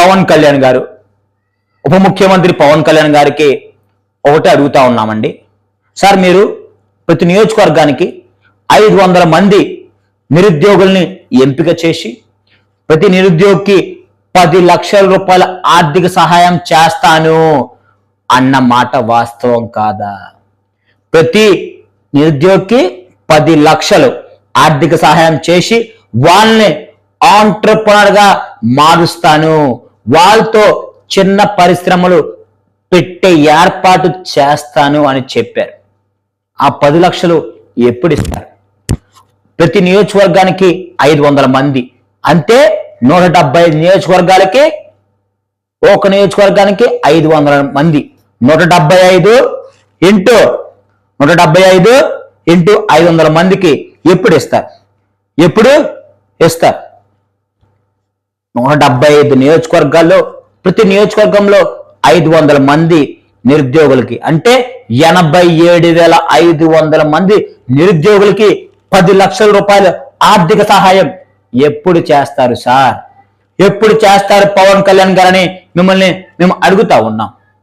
పవన్ కళ్యాణ్ గారు ఉప ముఖ్యమంత్రి పవన్ కళ్యాణ్ గారికి ఒకటే అడుగుతా ఉన్నామండి. సార్ మీరు ప్రతి నియోజకవర్గానికి ఐదు వందల మంది నిరుద్యోగుల్ని ఎంపిక చేసి ప్రతి నిరుద్యోగికి పది లక్షల రూపాయల ఆర్థిక సహాయం చేస్తాను అన్న మాట వాస్తవం కాదా? ప్రతి నిరుద్యోగికి పది లక్షలు ఆర్థిక సహాయం చేసి వాళ్ళని ఆంటర్ప్రనర్గా మారుస్తాను వాళ్ళతో చిన్న పరిశ్రమలు పెట్టే ఏర్పాటు చేస్తాను అని చెప్పారు. ఆ పది లక్షలు ఎప్పుడు ఇస్తారు? ప్రతి నియోజకవర్గానికి ఐదు వందల మంది. అంటే నూట డెబ్బై ఐదు నియోజకవర్గాలకి ఒక నియోజకవర్గానికి ఐదు వందల మంది. నూట డెబ్బై ఐదు ఇంటూ నూట డెబ్బై ఐదు ఇంటూ ఐదు వందల మందికి ఎప్పుడు ఇస్తారు? ఎప్పుడు ఇస్తారు? నూట డెబ్బై ఐదు నియోజకవర్గాల్లో ప్రతి నియోజకవర్గంలో ఐదు వందల మంది నిరుద్యోగులకి అంటే ఎనభై ఏడు వేల ఐదు వందల మంది నిరుద్యోగులకి పది లక్షల రూపాయలు ఆర్థిక సహాయం ఎప్పుడు చేస్తారు సార్? ఎప్పుడు చేస్తారు పవన్ కళ్యాణ్ గారని మిమ్మల్ని మేము అడుగుతా ఉన్నాం.